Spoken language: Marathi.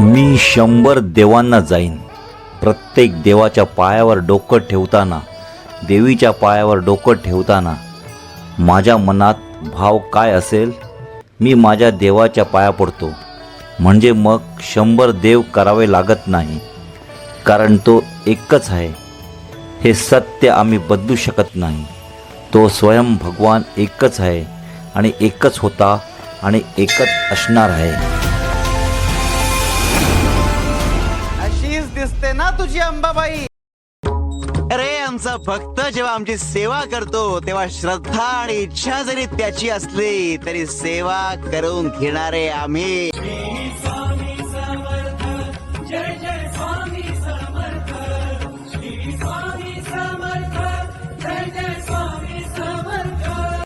मी शंभर देवांना जाईन. प्रत्येक देवाच्या पायावर डोकं ठेवताना देवीच्या पायावर डोकं ठेवताना माझ्या मनात भाव काय असेल? मी माझ्या देवाच्या पाया पडतो. म्हणजे मग शंभर देव करावे लागत नाही. कारण तो एकच आहे. हे सत्य आम्ही बदलू शकत नाही. तो स्वयं भगवान एकच आहे आणि एकच होता आणि एकच असणार आहे. दिसते ना तुझी अंबाबाई? अरे आमचा भक्त जेव्हा आमची सेवा करतो तेव्हा श्रद्धा आणि इच्छा जरी त्याची असली तरी सेवा करून घेणारे आम्ही.